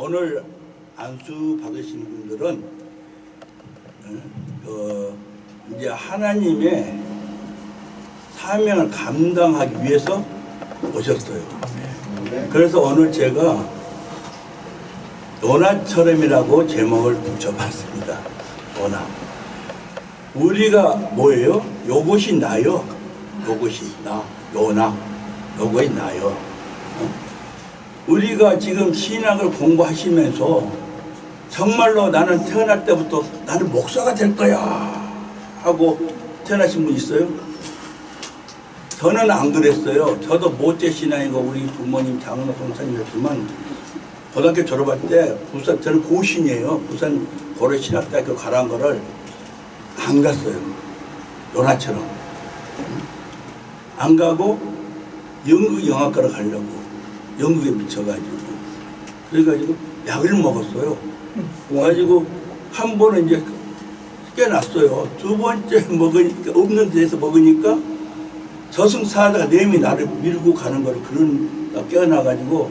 오늘 안수 받으신 분들은 어, 그 이제 하나님의 사명을 감당하기 위해서 오셨어요. 그래서 오늘 제가 요나처럼이라고 제목을 붙여봤습니다. 요나. 우리가 뭐예요? 요것이 나요. 요것이 나. 요나. 요것이 나요. 어? 우리가 지금 신학을 공부하시면서 정말로 나는 태어날 때부터 나는 목사가 될 거야 하고 태어나신 분 있어요? 저는 안 그랬어요. 저도 모태 신앙이고 우리 부모님 장로 성사님이었지만 고등학교 졸업할 때 부산 저는 고신이에요. 부산 고려신학대학교 가란 거를 안 갔어요. 요나처럼 안 가고 영국 영화과를 가려고 영국에 미쳐가지고 그래가지고 약을 먹었어요. 그래가지고 한 번은 이제 깨났어요. 두 번째 먹으니까 없는 데서 먹으니까 저승사자가 뇌이 나를 밀고 가는 거를 그런 깨어나가지고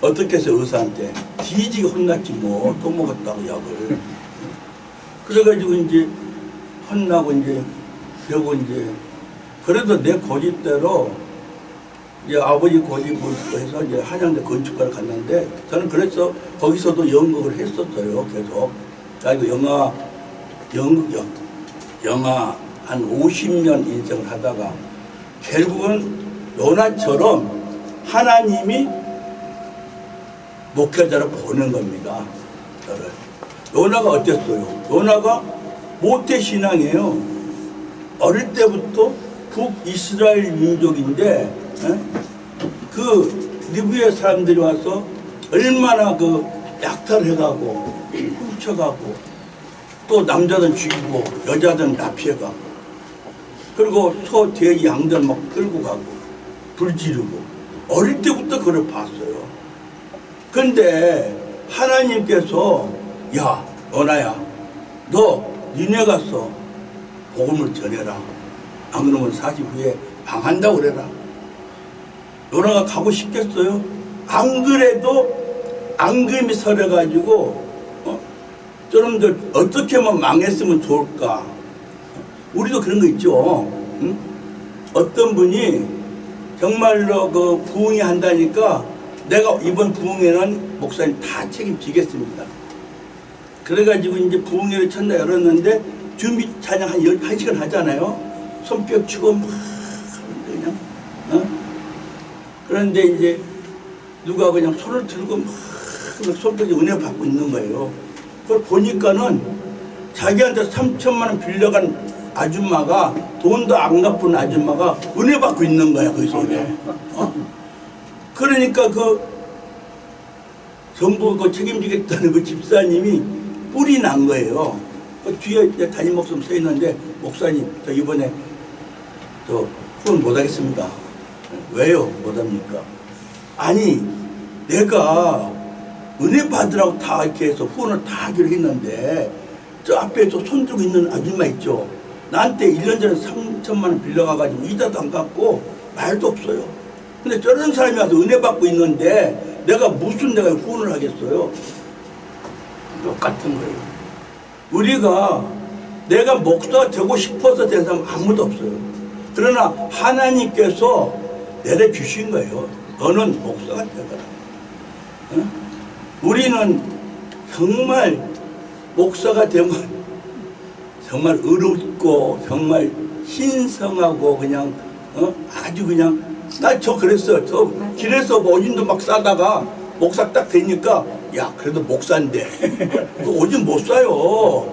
어떻게 해서 의사한테 뒤지게 혼났지 뭐 또 먹었다고 약을 그래가지고 이제 혼나고 이제 결국 이제 그래도 내 고집대로 이제 아버지 고집을 해서 이제 한양대 건축과를 갔는데 저는 그래서 거기서도 연극을 했었어요 계속 그리고 영화 연극 영 영화 한 50년 인생을 하다가 결국은 요나처럼 하나님이 목회자로 보는 겁니다. 저를. 요나가 어땠어요? 요나가 모태 신앙이에요. 어릴 때부터 북이스라엘 민족인데 에? 그 리비아 사람들이 와서 얼마나 그 약탈해가고 훔쳐가고 또 남자들 죽이고 여자들 납치해가고 그리고 소, 돼지, 양들 막 끌고 가고 불 지르고 어릴 때부터 그걸 봤어요. 근데 하나님께서 야 너나야 너 니네 가서 복음을 전해라. 안 그러면 40 후에 망한다고 그래라. 너나가 가고 싶겠어요? 안 그래도 앙금이 서려가지고 어? 저놈들 어떻게 하면 망했으면 좋을까? 우리도 그런 거 있죠. 응? 어떤 분이 정말로 그 부흥이 한다니까 내가 이번 부흥회는 목사님 다 책임지겠습니다. 그래가지고 이제 부흥회를 첫날 열었는데 준비 찬양 한, 열, 한 시간 하잖아요. 손뼉 치고 막? 그런데 이제 누가 그냥 손을 들고 막 손뼉에 은혜 받고 있는 거예요. 그걸 보니까는 자기한테 3천만 원 빌려간 아줌마가 돈도 안 갚은 아줌마가 은혜 받고 있는 거야 그 속에. 어? 그러니까 그 정부 그 책임지겠다는 그 집사님이 뿔이 난 거예요. 그 뒤에 이제 담임 목사님 서 있는데 목사님 저 이번에 저 후원 못 하겠습니다. 왜요? 못 합니까? 아니 내가 은혜 받으라고 다 이렇게 해서 후원을 다 하기로 했는데 저 앞에 저 손 들고 있는 아줌마 있죠. 나한테 1년 전에 3천만 원 빌려가가지고 이자도 안 갚고 말도 없어요. 근데 저런 사람이 와서 은혜 받고 있는데 내가 무슨 내가 후원을 하겠어요? 똑같은 거예요. 우리가 내가 목사가 되고 싶어서 된 사람 아무도 없어요. 그러나 하나님께서 내려주신 거예요. 너는 목사가 되거라. 어? 우리는 정말 목사가 되면 정말 의롭고 정말 신성하고 그냥 어? 아주 그냥 나 저 그랬어요. 저 길에서 뭐 오줌도 막 싸다가 목사 딱 되니까 야 그래도 목사인데 그 오줌 못 싸요.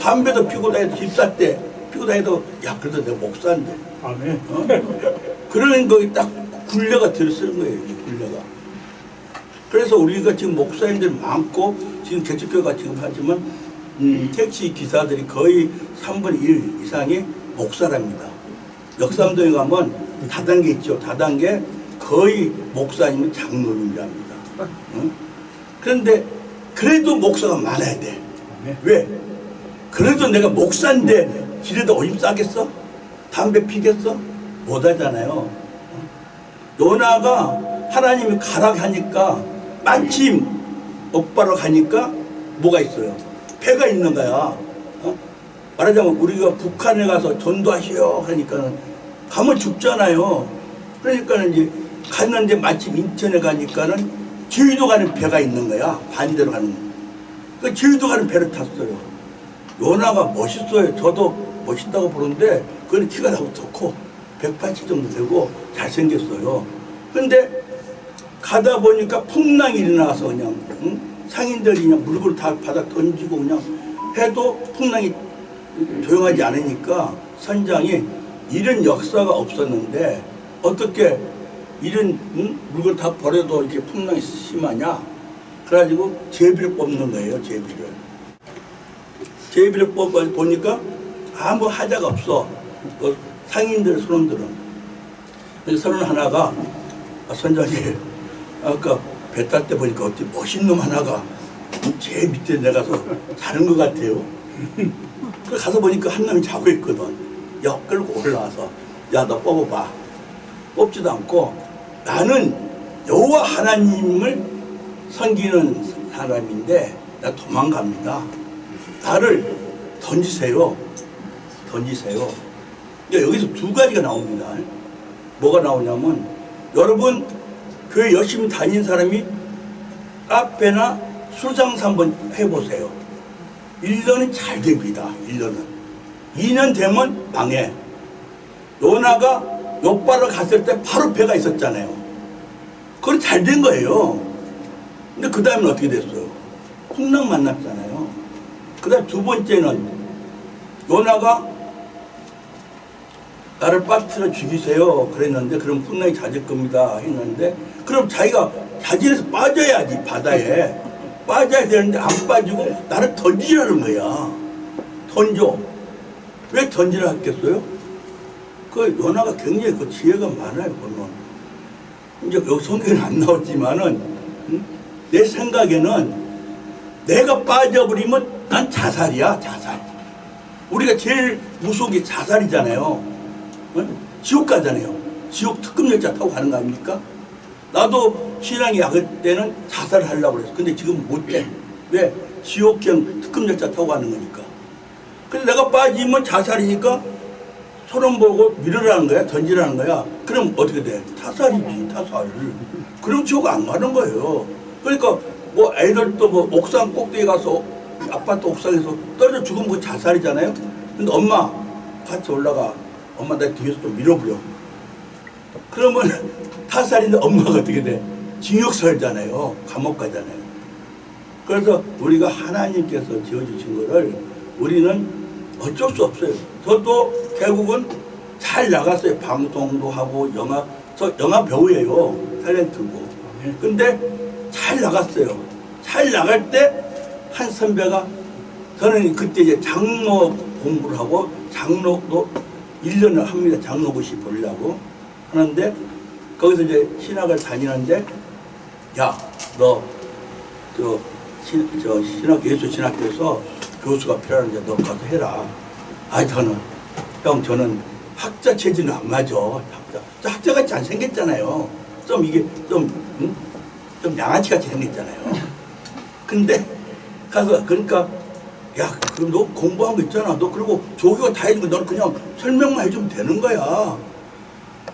담배도 피고 다니도 집사 때 피고 다니도 야 그래도 내가 목사인데 아멘. 어? 그런 거에 딱 굴려가 들쓰는 거예요. 이 굴려가. 그래서 우리가 지금 목사님들 많고 지금 개척교가 지금 하지만 음, 택시 기사들이 거의 3분의 1 이상이 목사랍니다. 역삼동에 가면 다단계 있죠. 다단계 거의 목사님은 장로님이랍니다. 응? 그런데 그래도 목사가 많아야 돼. 아멘. 왜? 그래도 내가 목사인데 길에다 오줌 싸겠어? 담배 피겠어? 못하잖아요. 요나가 하나님이 가라 하니까 마침 옥바로 가니까 뭐가 있어요? 배가 있는 거야. 어? 말하자면 우리가 북한에 가서 전도하시오 그러니까 가면 죽잖아요. 그러니까 이제 갔는데 마침 인천에 가니까는 제주도 가는 배가 있는 거야. 반대로 가는 거. 그 제주도 가는 배를 탔어요. 요나가 멋있어요. 저도 멋있다고 보는데 그건 키가 나고 좋고 180 정도 되고 잘생겼어요. 근데 가다 보니까 풍랑이 일어나서 그냥 응? 상인들이 그냥 물건을 다 받아 던지고 그냥 해도 풍랑이 조용하지 않으니까 선장이 이런 역사가 없었는데 어떻게 이런 응? 물건 다 버려도 이렇게 풍랑이 심하냐? 그래가지고 제비를 뽑는 거예요, 제비를. 제비를 뽑아 보니까 아무 하자가 없어. 그 상인들 선원들은. 그래서 선원 하나가 아, 선장님 아까 배탈 때 보니까 어떻게 멋있는 놈 하나가 제 밑에 내가서 자는 것 같아요. 그 가서 보니까 한 놈이 자고 있거든. 야 끌고 올라와서 야 너 뽑아봐. 뽑지도 않고 나는 여호와 하나님을 섬기는 사람인데 나 도망갑니다. 나를 던지세요. 던지세요. 근데 여기서 두 가지가 나옵니다. 뭐가 나오냐면 여러분 교회 열심히 다닌 사람이 카페나 수상사 한번 해보세요. 1년은 잘 됩니다. 1년은. 2년 되면 망해. 요나가 욕바를 갔을 때 바로 배가 있었잖아요. 그건 잘 된 거예요. 근데 그 다음엔 어떻게 됐어요? 풍랑 만났잖아요. 그 다음 두 번째는 요나가 나를 빠뜨려 죽이세요. 그랬는데 그럼 풍랑이 잦을 겁니다. 했는데 그럼 자기가 자진해서 빠져야지 바다에 빠져야 되는데 안 빠지고 나를 던지라는 거야. 던져. 왜 던지라 했겠어요? 그 요나가 굉장히 그 지혜가 많아요. 보면 이제 여기 성경에는 안 나왔지만은 응? 내 생각에는 내가 빠져버리면 난 자살이야 자살. 우리가 제일 무서운 게 자살이잖아요. 응? 지옥 가잖아요. 지옥 특급 열차 타고 가는 거 아닙니까? 나도 신앙이 약할 때는 자살을 하려고 그랬어. 근데 지금 못해. 왜? 지옥형 특급 열차 타고 가는 거니까. 근데 내가 빠지면 자살이니까 손은 보고 밀으라는 거야, 던지라는 거야. 그럼 어떻게 돼? 타살이지, 타살. 그럼 지옥 안 가는 거예요. 그러니까 뭐 애들도 뭐 옥상 꼭대기 가서 아파트 옥상에서 떨어져 죽으면 그 자살이잖아요. 근데 엄마 같이 올라가. 엄마 나 뒤에서 좀 밀어버려. 그러면 타살인데 엄마가 어떻게 돼? 징역 살잖아요. 감옥 가잖아요. 그래서 우리가 하나님께서 지어주신 거를 우리는 어쩔 수 없어요. 저도 결국은 잘 나갔어요. 방송도 하고 영화, 저 영화 배우예요. 탤런트고. 근데 잘 나갔어요. 잘 나갈 때 한 선배가 저는 그때 이제 장로 공부를 하고 장로도 1년을 합니다. 장로고시 보려고 하는데 거기서 이제 신학을 다니는데 야, 너, 저, 신, 저 신학, 예수 신학교에서 교수가 필요한데 너 가서 해라. 아, 저는, 형, 저는 학자 체질은 안 맞아. 학자. 저 학자 같이 안 생겼잖아요. 좀 이게 좀, 응? 좀 양아치 같이 생겼잖아요. 근데 가서, 그러니까, 야, 그럼 너 공부한 거 있잖아. 너 그리고 조교가 다 해준 거 너는 그냥 설명만 해주면 되는 거야.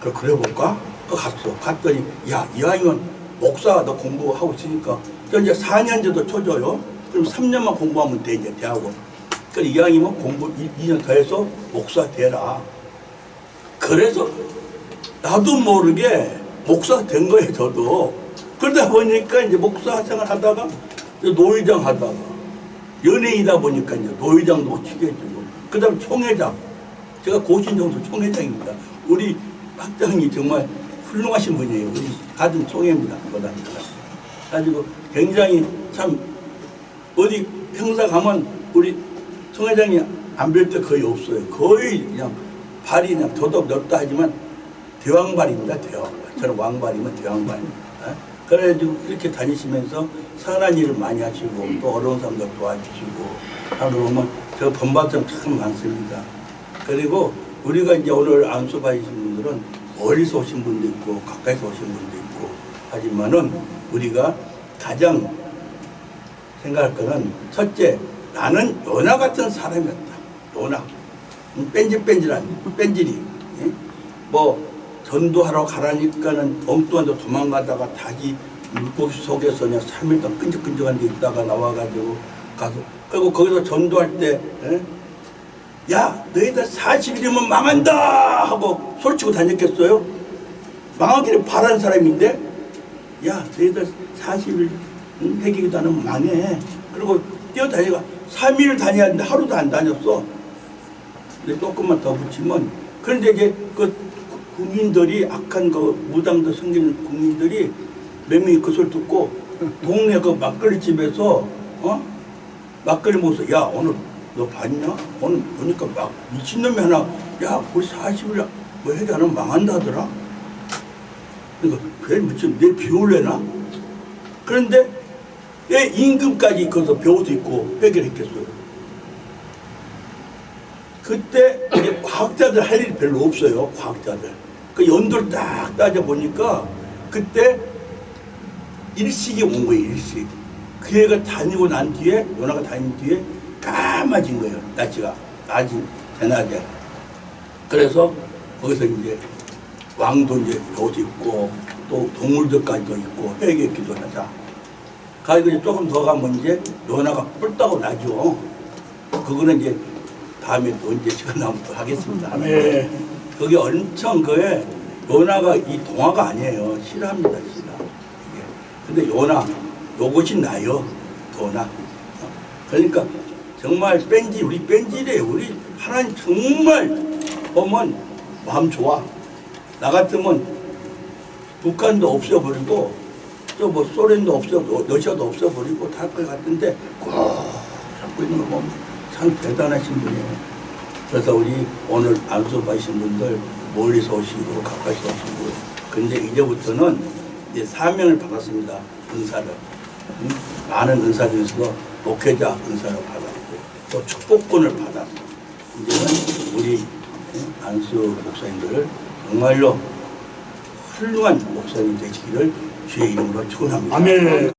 그래, 그래 볼까? 그 갔어. 갔더니, 야, 이왕이면 목사 너 공부하고 있으니까, 저 이제 4년 정도 쳐줘요. 그럼 3년만 공부하면 돼, 이제 대학원. 그 이왕이면 공부 2 년 더 해서 목사 되라. 그래서 나도 모르게 목사가 된 거예요, 저도. 그러다 보니까 이제 목사 생활 하다가 노회장 하다가 연예인이다 보니까 이제 노회장도 치게 해주고 그 다음에 총회장. 제가 고신정수 총회장입니다. 우리 학장이 정말 훌륭하신 분이에요. 우리 같은 총회입니다. 고등학교. 가지고 굉장히 참 어디 행사 가면 우리 총회장이 안 뵐 때 거의 없어요. 거의 그냥 발이 그냥 더덕 넓다 하지만 대왕발입니다. 대왕발. 저는 왕발이면 대왕발. 어? 그래가지고 그렇게 다니시면서 선한 일을 많이 하시고 또 어려운 사람들 도와주시고 거 보면 저 본받점 참 많습니다. 그리고 우리가 이제 오늘 안수 받으신 분들은 멀리서 오신 분도 있고 가까이서 오신 분도 있고 하지만은 우리가 가장 생각할 거는 첫째 나는 요나 같은 사람이었다. 요나 음, 뺀질뺀질한 뺀질이 예? 뭐 전도하러 가라니까는 엉뚱한 데 도망가다가 닭이 물고기 속에서 그냥 3일 동안 끈적끈적한 데 있다가 나와가지고 가서 그리고 거기서 전도할 때 예? 야 너희들 40일이면 망한다 하고 소리치고 다녔겠어요? 망하기를 바라는 사람인데 야 너희들 40일 회개기도 안 하면 망해 그리고 뛰어다니가 3일 다녀야 하는데 하루도 안 다녔어 근데 조금만 더 붙이면 그런데 이제 그 국민들이 악한 그 무당도 섬기는 국민들이 몇 명이 그 소리 듣고 동네 그 막걸리 집에서 어 막걸리 먹어서 야 오늘 너 봤냐 오늘 보니까 막 미친놈이 하나 야 우리 40일 뭐안 하면 망한다 하더라 그러니까 별 미친 내 비올래나 그런데 왜 임금까지 거기서 배우도 있고 회개를 했겠어요 그때 이제 과학자들 할 일이 별로 없어요. 과학자들. 그 연도를 딱 따져 보니까 그때 일식이 온 거예요. 일식. 그 애가 다니고 난 뒤에 연하가 다닌 뒤에 까마진 거예요. 날씨가 낮이 대낮에. 그래서 거기서 이제 왕도 이제 옷 입고 또 동물들까지도 있고 회개 기도하자. 가지고 이제 조금 더 가면 이제 연하가 뿔따고 나죠. 그거는 이제 다음에 또 이제 시간 나면 또 하겠습니다. 네. 그게 엄청 그에 요나가 이 동화가 아니에요. 실화입니다, 실화. 이게. 근데 요나 요것이 나요. 도나. 어. 그러니까 정말 뺀지 우리 뺀지래 우리 하나님 정말 보면 마음 좋아. 나 같으면 북한도 없애버리고 또 뭐 소련도 없애 러시아도 없애버리고 다 할 것 같은데 꼭 잡고 있는 거 보면 참 대단하신 분이에요. 그래서 우리 오늘 안수 받으신 분들 멀리서 오시고 가까이서 오시고 근데 이제부터는 이제 사명을 받았습니다. 은사를. 응? 많은 은사 중에서도 목회자 은사를 받았고 또 축복권을 받았고 이제는 우리 응? 안수 목사님들을 정말로 훌륭한 목사님 되시기를 주의 이름으로 축원합니다. 아멘.